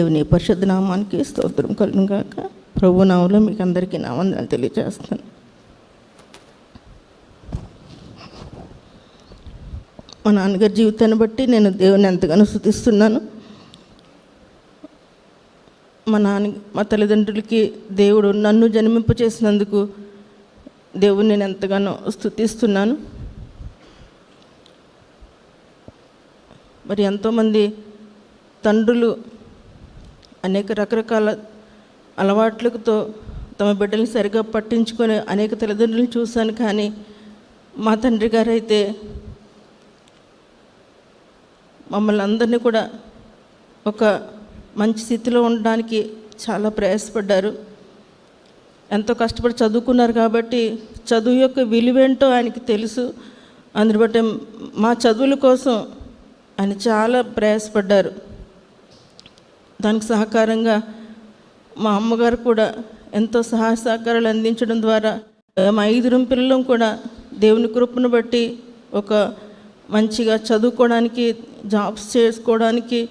దేవుని పరిశుద్ధ నామానికి స్తోత్రం కలుగును గాక ప్రభు నామంలో మీకు అందరికీ నా వందనాలు తెలియజేస్తాను. మా నాన్నగారి జీవితాన్ని బట్టి నేను దేవుని ఎంతగానో స్థుతిస్తున్నాను. మా నాన్న మా తల్లిదండ్రులకి దేవుడు నన్ను జన్మింప చేసినందుకు దేవుని నేను ఎంతగానో స్థుతిస్తున్నాను. మరి ఎంతోమంది తండ్రులు అనేక రకరకాల అలవాట్లతో తమ బిడ్డల్ని సరిగా పట్టించుకొని అనేక తల్లిదండ్రులను చూశాను. కానీ మా తండ్రి గారు అయితే మమ్మల్ని అందరినీ కూడా ఒక మంచి స్థితిలో ఉండడానికి చాలా ప్రయాసపడ్డారు. ఎంతో కష్టపడి చదువుకున్నారు కాబట్టి చదువు యొక్క విలువేంటో ఆయనకి తెలుసు. అందుబట్టి మా చదువుల కోసం ఆయన చాలా ప్రయాసపడ్డారు. దానికి సహకారంగా మా అమ్మగారు కూడా ఎంతో సహాయ సహకారాలు అందించడం ద్వారా మా ఐదుగురం పిల్లలం కూడా దేవుని కృపను బట్టి ఒక మంచిగా చదువుకోవడానికి జాబ్స్ చేసుకోవడానికి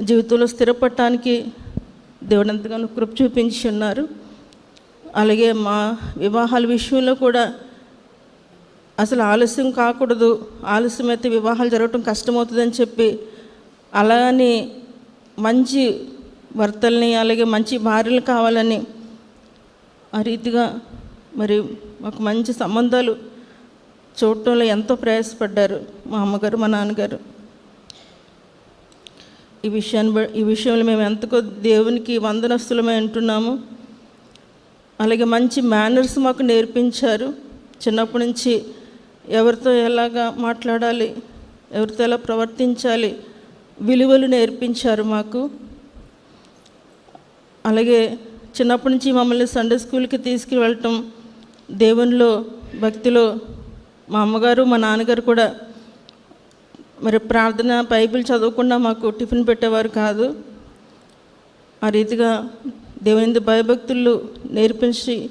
జీవితంలో స్థిరపడటానికి దేవుడు ఎంతగానో కృప చూపించి ఉన్నారు. అలాగే మా వివాహాల విషయంలో కూడా అసలు ఆలస్యం కాకూడదు. ఆలస్యం అయితే వివాహాలు జరగటం కష్టమవుతుందని చెప్పి అలాగని మంచి భర్తల్ని అలాగే మంచి భార్యలు కావాలని ఆ రీతిగా మరి మాకు మంచి సంబంధాలు చూడటంలో ఎంతో ప్రయాసపడ్డారు మా అమ్మగారు మా నాన్నగారు. ఈ విషయాన్ని బ- ఈ విషయంలో మేము ఎంతకో దేవునికి వందనస్తులమే అంటున్నాము అలాగే మంచి మేనర్స్ మాకు నేర్పించారు. చిన్నప్పటి నుంచి ఎవరితో ఎలాగా మాట్లాడాలి ఎవరితో ఎలా ప్రవర్తించాలి విలువలు నేర్పించారు మాకు. అలాగే చిన్నప్పటి నుంచి మమ్మల్ని సండే స్కూల్కి తీసుకువెళ్ళటం దేవునిలో భక్తిలో మా అమ్మగారు మా నాన్నగారు కూడా మరి ప్రార్థన బైబిల్ చదవకుండా మాకు టిఫిన్ పెట్టేవారు కాదు. ఆ రీతిగా దేవుని భయభక్తులు నేర్పించి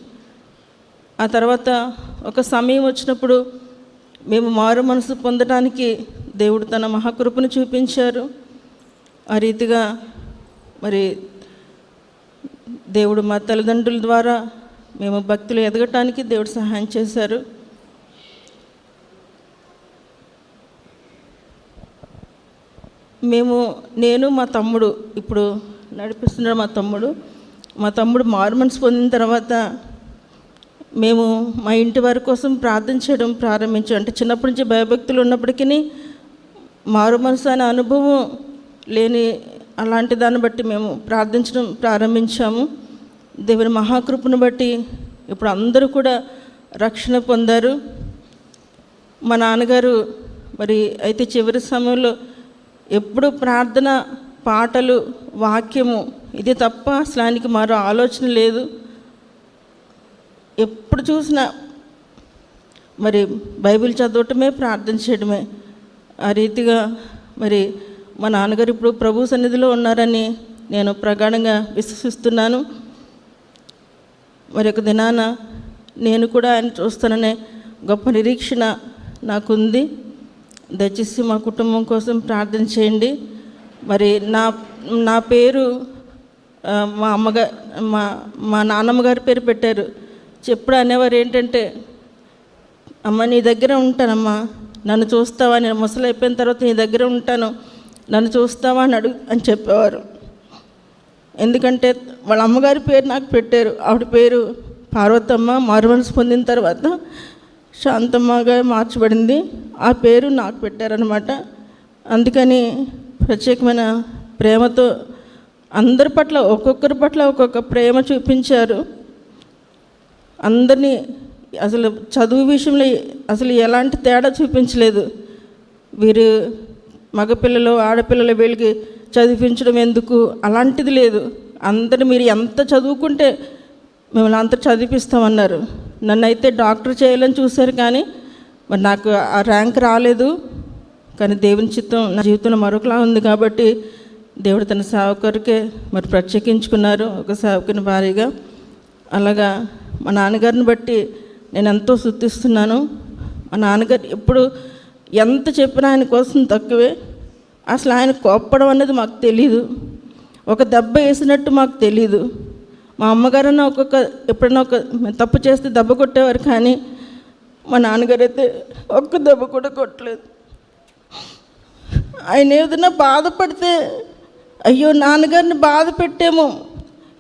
ఆ తర్వాత ఒక సమయం వచ్చినప్పుడు మేము మారు మనసు పొందడానికి దేవుడు తన మహాకృపను చూపించారు. ఆ రీతిగా మరి దేవుడు మా తల్లిదండ్రుల ద్వారా మేము భక్తులు ఎదగటానికి దేవుడు సహాయం చేశారు. మేము నేను మా తమ్ముడు ఇప్పుడు నడిపిస్తున్నాడు మా తమ్ముడు మా తమ్ముడు మార్మన్స్ పొందిన తర్వాత మేము మా ఇంటి వారి కోసం ప్రార్థన చేయడం ప్రారంభించాం. అంటే చిన్నప్పటి నుంచి భయభక్తులు ఉన్నప్పటికీ మారు మనసు అనే అనుభవం లేని అలాంటి దాన్ని బట్టి మేము ప్రార్థించడం ప్రారంభించాము. దేవుని మహాకృపను బట్టి ఇప్పుడు అందరూ కూడా రక్షణ పొందారు. మా నాన్నగారు మరి అయితే చివరి సమయంలో ఎప్పుడు ప్రార్థన పాటలు వాక్యము ఇది తప్ప అసలానికి మరో ఆలోచన లేదు. ఎప్పుడు చూసినా మరి బైబిల్ చదవటమే ప్రార్థన చేయడమే ఆ రీతిగా మరి మా నాన్నగారు ఇప్పుడు ప్రభు సన్నిధిలో ఉన్నారని నేను ప్రగాఢంగా విశ్వసిస్తున్నాను. మరి ఒక దినాన నేను కూడా ఆయన చూస్తాననే గొప్ప నిరీక్షణ నాకుంది. దయచేసి మా కుటుంబం కోసం ప్రార్థన చేయండి. మరి నా నా పేరు మా అమ్మగారు మా మా నాన్నమ్మ గారి పేరు పెట్టారు. చెప్పుడు అనేవారు ఏంటంటే అమ్మ నీ దగ్గర ఉంటానమ్మా. నన్ను చూస్తావా? నేను ముసలి అయిపోయిన తర్వాత నీ దగ్గర ఉంటాను. నన్ను చూస్తావా అని అడుగు అని చెప్పేవారు. ఎందుకంటే వాళ్ళ అమ్మగారి పేరు నాకు పెట్టారు. ఆవిడ పేరు పార్వతమ్మ. మారుమనసు పొందిన తర్వాత శాంతమ్మగా మార్చబడింది. ఆ పేరు నాకు పెట్టారనమాట అందుకని ప్రత్యేకమైన ప్రేమతో అందరి పట్ల ఒక్కొక్కరి పట్ల ఒక్కొక్క ప్రేమ చూపించారు. అందరినీ అసలు చదువు విషయంలో అసలు ఎలాంటి తేడా చూపించలేదు. వీరు మగపిల్లలు ఆడపిల్లలు వీళ్ళకి చదివించడం ఎందుకు? అలాంటిది లేదు. అందరు మీరు ఎంత చదువుకుంటే మిమ్మల్ని అంత చదివిస్తామన్నారు. నన్ను అయితే డాక్టర్ చేయాలని చూశారు కానీ మరి నాకు ఆ ర్యాంక్ రాలేదు. కానీ దేవుని చిత్తం నా జీవితంలో మరొకలా ఉంది కాబట్టి దేవుడు తన సేవకుడికే మరి ప్రత్యేకించుకున్నారు ఒక సేవకుని భారీగా అలాగా మా నాన్నగారిని బట్టి నేను ఎంతో శుద్ధిస్తున్నాను మా నాన్నగారు ఎప్పుడు ఎంత చెప్పినా ఆయన కోసం తక్కువే. అసలు ఆయన కోప్పడం అనేది మాకు తెలీదు. ఒక దెబ్బ వేసినట్టు మాకు తెలీదు. మా అమ్మగారన్నా ఒక్కొక్క ఎప్పుడైనా ఒక తప్పు చేస్తే దెబ్బ కొట్టేవారు కానీ మా నాన్నగారు అయితే ఒక్క దెబ్బ కూడా కొట్టలేదు. ఆయన ఏదైనా బాధపడితే అయ్యో నాన్నగారిని బాధ పెట్టేమో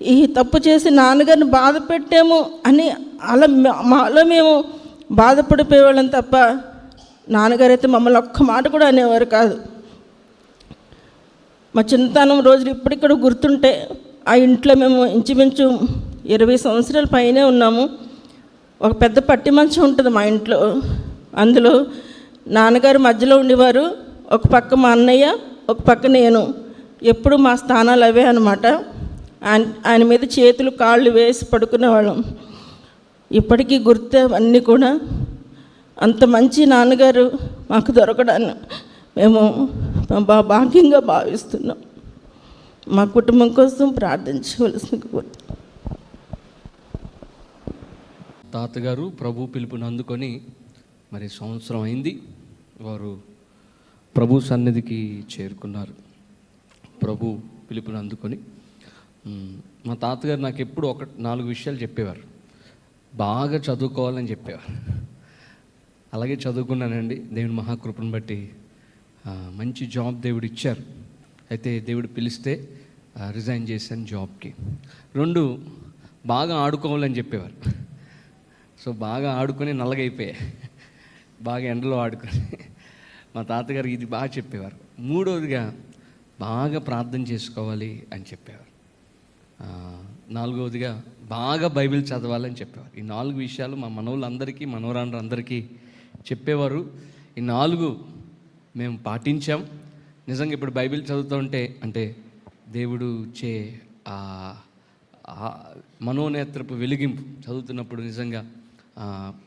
ఈ తప్పు చేసి నాన్నగారిని బాధ పెట్టేమో అని అలా మాలో మేము బాధపడిపోయేవాళ్ళం తప్ప నాన్నగారు అయితే మమ్మల్ని ఒక్క మాట కూడా అనేవారు కాదు. మా చిన్నతనం రోజులు ఇప్పటికి గుర్తుంటే ఆ ఇంట్లో మేము ఇంచుమించు ఇరవై సంవత్సరాల పైనే ఉన్నాము. ఒక పెద్ద పట్టి మంచం ఉంటుంది మా ఇంట్లో. అందులో నాన్నగారు మధ్యలో ఉండేవారు. ఒక పక్క మా అన్నయ్య ఒక పక్క నేను. ఎప్పుడు మా స్థానాలు అవే అనమాట ఆయన ఆయన మీద చేతులు కాళ్ళు వేసి పడుకునేవాళ్ళం. ఇప్పటికీ గుర్తు అన్నీ కూడా అంత మంచి నాన్నగారు మాకు దొరకడాన్ని మేము బా భాగ్యంగా భావిస్తున్నాం. మా కుటుంబం కోసం ప్రార్థించవలసిన తాతగారు ప్రభు పిలుపుని అందుకొని మరి సంవత్సరం అయింది. వారు ప్రభు సన్నిధికి చేరుకున్నారు. ప్రభు పిలుపుని అందుకొని. మా తాతగారు నాకు ఎప్పుడు ఒక నాలుగు విషయాలు చెప్పేవారు. బాగా చదువుకోవాలని చెప్పేవారు. అలాగే చదువుకున్నానండి. దేవుని మహాకృపను బట్టి మంచి జాబ్ దేవుడు ఇచ్చారు అయితే దేవుడు పిలిస్తే రిజైన్ చేశాను జాబ్కి. రెండు బాగా ఆడుకోవాలని చెప్పేవారు. సో బాగా ఆడుకొని నల్లగైపోయాయి. బాగా ఎండలో ఆడుకొని. మా తాతగారు ఇది బాగా చెప్పేవారు. మూడవదిగా బాగా ప్రార్థన చేసుకోవాలి అని చెప్పేవారు. నాలుగవదిగా బాగా బైబిల్ చదవాలని చెప్పేవారు. ఈ నాలుగు విషయాలు మా మనవులందరికీ మనవరాండ్రందరికీ చెప్పేవారు. ఈ నాలుగు మేము పాటించాం. నిజంగా ఇప్పుడు బైబిల్ చదువుతూ ఉంటే అంటే దేవుడు చే మనోనేత్రపు వెలిగింపు చదువుతున్నప్పుడు నిజంగా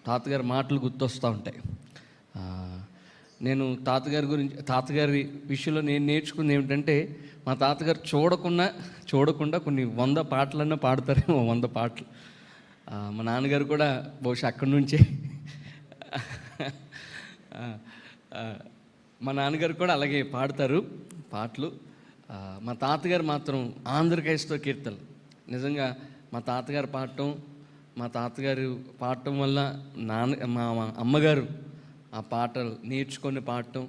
తాతగారి మాటలు గుర్తొస్తూ ఉంటాయి. నేను తాతగారి గురించి తాతగారి విషయంలో నేను నేర్చుకుంది ఏమిటంటే మా తాతగారు చూడకుండా చూడకుండా కొన్ని వంద పాటలన్నా పాడతారేమో వంద పాటలు. మా నాన్నగారు కూడా బహుశా అక్కడి నుంచే. మా నాన్నగారు కూడా అలాగే పాడతారు పాటలు. మా తాతగారు మాత్రం ఆంధ్రకేశ్తో కీర్తనలు. నిజంగా మా తాతగారు పాడటం మా తాతగారు పాడటం వల్ల నాన్న మా అమ్మగారు ఆ పాటలు నేర్చుకొని పాడటం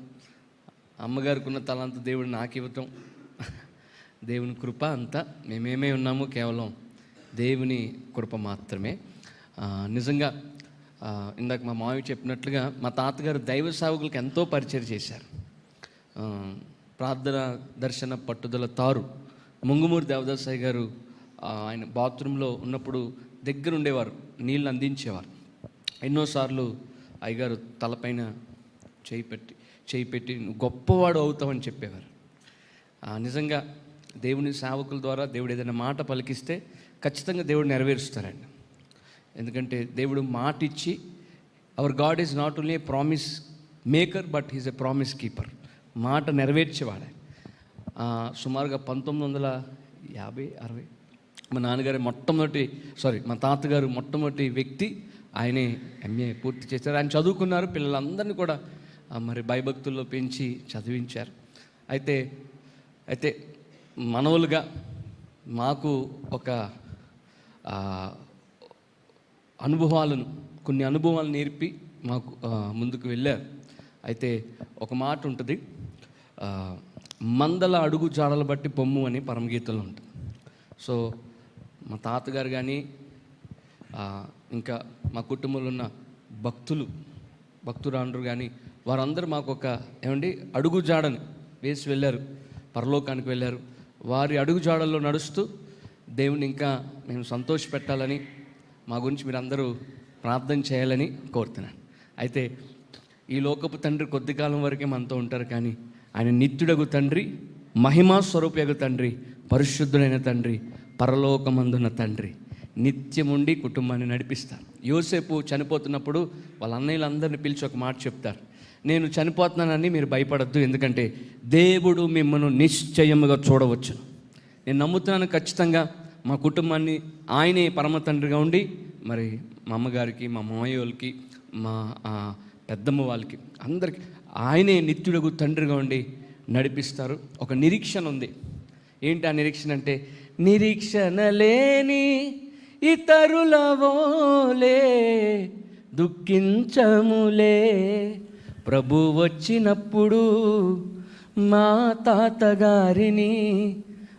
అమ్మగారికి ఉన్న తలంత దేవుడు నాకు ఇవ్వటం దేవుని కృప అంతా మేమేమే ఉన్నాము కేవలం దేవుని కృప మాత్రమే. నిజంగా ఇందాక మా మావి చెప్పినట్లుగా మా తాతగారు దైవ సేవకులకు ఎంతో పరిచయం చేశారు. ప్రార్థన దర్శన పట్టుదల తారు. ముంగుమూరి దేవదాసాయి గారు ఆయన బాత్రూంలో ఉన్నప్పుడు దగ్గర ఉండేవారు నీళ్ళు అందించేవారు. ఎన్నోసార్లు అయ్యగారు తలపైన చేయి పెట్టి చేయి పెట్టి గొప్పవాడు అవుతామని చెప్పేవారు. నిజంగా దేవుని సేవకుల ద్వారా దేవుడు ఏదైనా మాట పలికిస్తే ఖచ్చితంగా దేవుడు నెరవేరుస్తారండి. ఎందుకంటే దేవుడు మాట ఇచ్చి our God is not only a promise maker but he's a promise keeper మాట నెరవేర్చేవాడే. సుమారుగా పంతొమ్మిది వందల యాభై అరవై మా నాన్నగారి మొట్టమొదటి సారీ మా తాతగారు మొట్టమొదటి వ్యక్తి ఆయనే ఎంఏ పూర్తి చేశారు. ఆయన చదువుకున్నారు పిల్లలందరినీ కూడా మరి భయభక్తుల్లో పెంచి చదివించారు. అయితే అయితే మనవులుగా మాకు ఒక అనుభవాలను కొన్ని అనుభవాలు నేర్పి మాకు ముందుకు వెళ్ళారు. అయితే ఒక మాట ఉంటుంది మందల అడుగు జాడలు బట్టి పొమ్ము అని పరమగీతలు ఉంటుంది. సో మా తాతగారు కానీ ఇంకా మా కుటుంబంలో ఉన్న భక్తులు భక్తురాండ్రు కానీ వారందరూ మాకు ఒక ఏమండి అడుగు జాడని వేసి వెళ్ళారు. పరలోకానికి వెళ్ళారు. వారి అడుగు జాడల్లో నడుస్తూ దేవుని ఇంకా మేము సంతోష పెట్టాలని మా గురించి మీరందరూ ప్రార్థన చేయాలని కోరుతున్నాను. అయితే ఈ లోకపు తండ్రి కొద్ది కాలం వరకే మనతో ఉంటారు కానీ ఆయన నిత్యుడగు తండ్రి మహిమా స్వరూపయగు తండ్రి పరిశుద్ధుడైన తండ్రి పరలోకమందున్న తండ్రి నిత్యముండి కుటుంబాన్ని నడిపిస్తారు యోసేపు చనిపోతున్నప్పుడు వాళ్ళ అన్నయ్యలందరిని పిలిచి ఒక మాట చెప్తారు. నేను చనిపోతున్నానని మీరు భయపడద్దు ఎందుకంటే దేవుడు మిమ్మల్ని నిశ్చయముగా చూడవచ్చు నేను నమ్ముతున్నాను ఖచ్చితంగా మా కుటుంబాన్ని ఆయనే పరమ తండ్రిగా ఉండి మరి మా అమ్మగారికి మా మామయ్యోళ్ళకి మా ఆ, పెద్దమ్మ వాళ్ళకి అందరికి ఆయనే నిత్యుడుగు తండ్రిగా ఉండి నడిపిస్తారు. ఒక నిరీక్షణ ఉంది. ఏంటి ఆ నిరీక్షణ అంటే నిరీక్షణ లేని ఇతరులవోలే దుఃఖించములే. ప్రభు వచ్చినప్పుడు మా తాతగారిని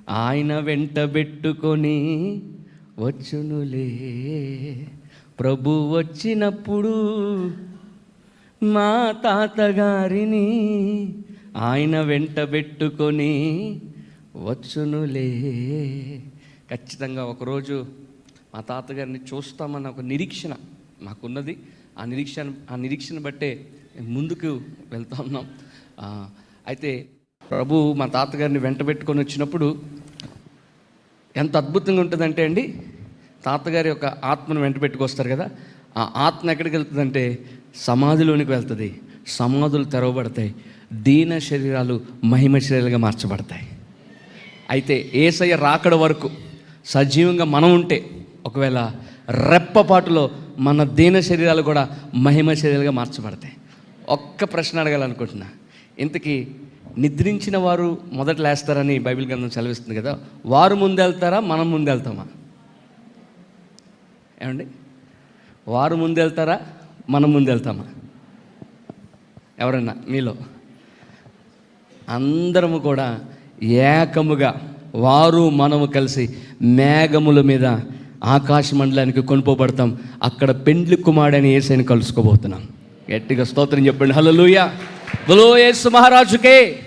ఆయన వెంటబెట్టుకొని వచ్చునులే. ప్రభు వచ్చినప్పుడు మా తాతగారిని ఆయన వెంటబెట్టుకొని వచ్చునులే. ఖచ్చితంగా ఒకరోజు మా తాతగారిని చూస్తామన్న ఒక నిరీక్షణ మాకున్నది. ఆ నిరీక్షణ ఆ నిరీక్షణ బట్టే ముందుకు వెళ్తా ఉన్నాం. అయితే ప్రభు మా తాతగారిని వెంటబెట్టుకొని వచ్చినప్పుడు ఎంత అద్భుతంగా ఉంటుందంటే అండి తాతగారి యొక్క ఆత్మను వెంట పెట్టుకొస్తారు కదా ఆ ఆత్మ ఎక్కడికి వెళ్తుందంటే సమాధిలోనికి వెళ్తుంది. సమాధులు తెరవబడతాయి. దీన శరీరాలు మహిమ శరీరాలుగా మార్చబడతాయి. అయితే ఏసయ్య రాకడ వరకు సజీవంగా మనం ఉంటే ఒకవేళ రెప్పపాటులో మన దీన శరీరాలు కూడా మహిమ శరీరాలుగా మార్చబడతాయి. ఒక్క ప్రశ్న అడగాలనుకుంటున్నా. ఇంతకీ నిద్రించిన వారు మొదట లేస్తారని బైబిల్ గ్రంథం సెలవిస్తుంది కదా. వారు ముందెళ్తారా? మనం ముందెళ్తామా? ఏమండి? వారు ముందెళ్తారా? మనం ముందెళ్తామా? ఎవరన్నా? మీలో? అందరము కూడా ఏకముగా వారు మనము కలిసి మేఘముల మీద ఆకాశ మండలానికి కొనుపోబడతాం. అక్కడ పెండ్లి కుమారుడని ఏసైని కలుసుకోబోతున్నాం. గట్టిగా స్తోత్రం చెప్పండి. హలో లూయా బులో యేసు మహారాజుకే.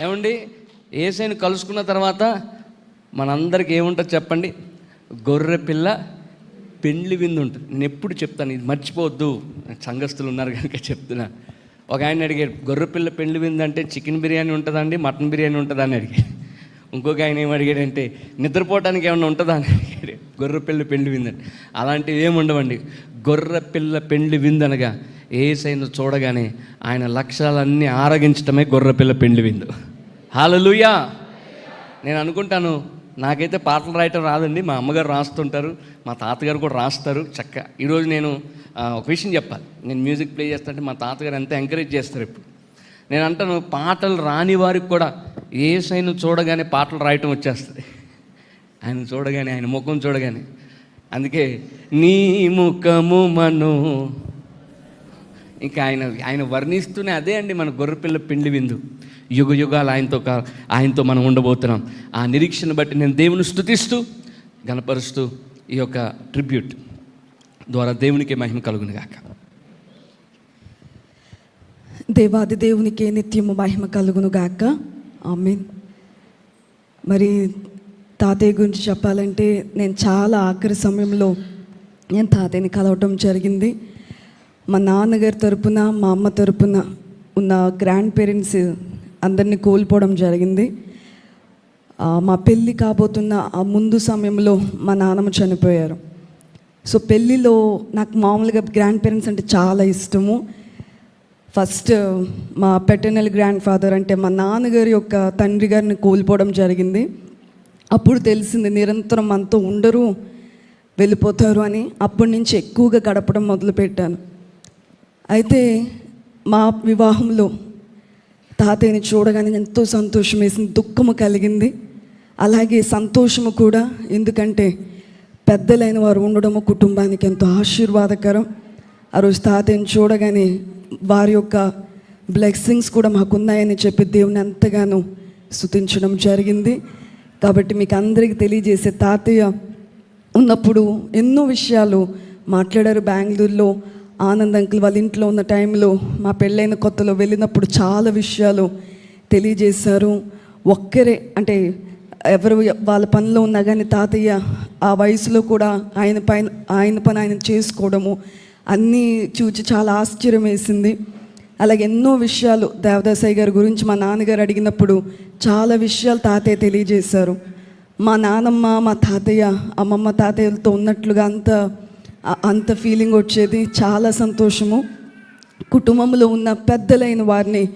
ఏమండి? ఏసైని కలుసుకున్న తర్వాత మనందరికి ఏముంటుంది చెప్పండి? గొర్రె పిల్ల పెండ్లి విందు ఉంటుంది. నేను ఎప్పుడు చెప్తాను ఇది మర్చిపోవద్దు. సంఘస్థులు ఉన్నారు కనుక చెప్తున్నా. ఒక ఆయన అడిగాడు గొర్రెపిల్ల పెండ్లి విందు అంటే చికెన్ బిర్యానీ ఉంటుందండి మటన్ బిర్యానీ ఉంటుందా? అని అడిగాడు. ఇంకొక ఆయన ఏం అడిగాడంటే నిద్రపోవడానికి ఏమన్నా ఉంటుందా? అని అడిగాడు. గొర్రెపిల్ల పెండ్లి విందండి అలాంటివి ఏముండవండి గొర్రె పిల్ల పెండ్లి విందు అనగా ఏసైను చూడగానే ఆయన లక్ష్యాలన్నీ ఆరగించడమే గొర్రెపిల్ల పెండ్లి విందు. హాలలుయా నేను అనుకుంటాను నాకైతే పాటలు రాయటం రాదండి మా అమ్మగారు రాస్తుంటారు మా తాతగారు కూడా రాస్తారు చక్క. ఈరోజు నేను ఒక విషయం చెప్పాలి. నేను మ్యూజిక్ ప్లే చేస్తుంటే మా తాతగారు ఎంత ఎంకరేజ్ చేస్తారు ఇప్పుడు. నేను అంటాను పాటలు రాని వారికి కూడా ఏ సైను చూడగానే పాటలు రాయటం వచ్చేస్తుంది. ఆయన చూడగానే ఆయన ముఖం చూడగానే. అందుకే నీ ముఖము మను ఇంకా ఆయన ఆయన వర్ణిస్తూనే అదే అండి మన గొర్రెపిల్ల పిండి విందు. యుగ యుగాలు ఆయనతో కా- ఆయనతో మనం ఉండబోతున్నాం. ఆ నిరీక్షణ బట్టి నేను దేవుని స్తుతిస్తూ గణపరుస్తూ ఈ యొక్క ట్రిబ్యూట్ ద్వారా దేవునికి మహిమ కలుగును గాక. దేవాది దేవునికి నిత్యము మహిమ కలుగును గాక. మీన్ మరి తాతయ్య గురించి చెప్పాలంటే నేను చాలా ఆఖరి సమయంలో నేను తాతయ్యని కలవటం జరిగింది. మా నాన్నగారి తరపున మా అమ్మ తరపున ఉన్న గ్రాండ్ పేరెంట్స్ అందరినీ కోల్పోవడం జరిగింది. మా పెళ్ళి కాబోతున్న ఆ ముందు సమయంలో మా నాన్నమ్మ చనిపోయారు. సో పెళ్ళిలో నాకు మామూలుగా గ్రాండ్ పేరెంట్స్ అంటే చాలా ఇష్టము. ఫస్ట్ మా పెటర్నల్ గ్రాండ్ ఫాదర్ అంటే మా నాన్నగారి యొక్క తండ్రి గారిని కోల్పోవడం జరిగింది. అప్పుడు తెలిసింది నిరంతరం మనతో ఉండరు వెళ్ళిపోతారు అని అప్పటి నుంచి ఎక్కువగా గడపడం మొదలుపెట్టాను. అయితే మా వివాహంలో తాతయ్యని చూడగానే ఎంతో సంతోషం వేసింది దుఃఖము కలిగింది. అలాగే సంతోషము కూడా ఎందుకంటే పెద్దలైన వారు ఉండడము కుటుంబానికి ఎంతో ఆశీర్వాదకరం. ఆ రోజు తాతయ్యని చూడగానే వారి యొక్క బ్లెస్సింగ్స్ కూడా మాకున్నాయని చెప్పి దేవుని ఎంతగానో స్థుతించడం జరిగింది. కాబట్టి మీకు అందరికీ తెలియజేసే తాతయ్య ఉన్నప్పుడు ఎన్నో విషయాలు మాట్లాడారు. బెంగళూరులో ఆనంద్ అంకుల్ వాళ్ళ ఇంట్లో ఉన్న టైంలో మా పెళ్ళైన కొత్తలో వెళ్ళినప్పుడు చాలా విషయాలు తెలియజేశారు. ఒక్కరే అంటే ఎవరు వాళ్ళ పనిలో ఉన్నా కానీ తాతయ్య ఆ వయసులో కూడా ఆయన పైన ఆయన పని ఆయన చేసుకోవడము అన్నీ చూచి చాలా ఆశ్చర్యం వేసింది. అలాగే ఎన్నో విషయాలు దేవదాసాయి గారి గురించి మా నాన్నగారు అడిగినప్పుడు చాలా విషయాలు తాతయ్య తెలియజేశారు. మా నానమ్మ మా తాతయ్య అమ్మమ్మ తాతయ్యలతో ఉన్నట్లుగా అంతా అంత ఫీలింగ్ వచ్చేది చాలా సంతోషము. కుటుంబంలో ఉన్న పెద్దలైన వారిని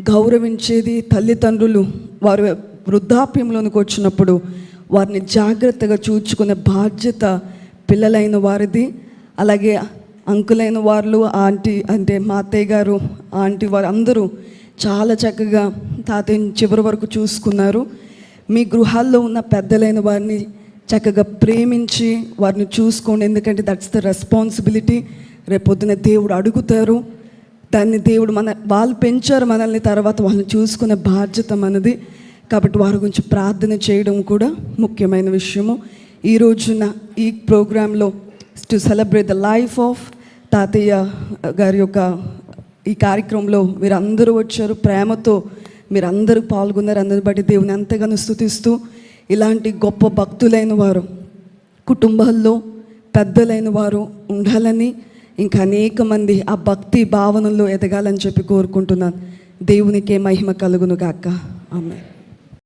గౌరవించేది తల్లిదండ్రులు వారు వృద్ధాప్యంలోనికి వచ్చినప్పుడు వారిని జాగ్రత్తగా చూచుకునే బాధ్యత పిల్లలైన వారిది. అలాగే అంకులైన వాళ్ళు ఆంటీ అంటే మా అత్తయ్య గారు ఆంటీ వారు అందరూ చాలా చక్కగా తాతయ్యని చివరి వరకు చూసుకున్నారు. మీ గృహాల్లో ఉన్న పెద్దలైన వారిని చక్కగా ప్రేమించి వారిని చూసుకోండి. ఎందుకంటే దట్స్ ద రెస్పాన్సిబిలిటీ రేపొద్దున దేవుడు అడుగుతారు. దాన్ని దేవుడు మన వాళ్ళు పెంచారు మనల్ని తర్వాత వాళ్ళని చూసుకునే బాధ్యత మనది. కాబట్టి వారి గురించి ప్రార్థన చేయడం కూడా ముఖ్యమైన విషయము. ఈ రోజున ఈ ప్రోగ్రాంలో to celebrate the life of తాతయ్య గారి యొక్క ఈ కార్యక్రమంలో మీరందరూ వచ్చారు. ప్రేమతో మీరందరూ పాల్గొన్నారు. అందరి బట్టి దేవుని ఎంతగానో స్థుతిస్తూ ఇలాంటి గొప్ప భక్తులైన వారు కుటుంబాల్లో పెద్దలైన వారు ఉండాలని ఇంకా అనేక మంది ఆ భక్తి భావనలో ఎదగాలని చెప్పి కోరుకుంటున్నాను. దేవునికే మహిమ కలుగును గాక. ఆమె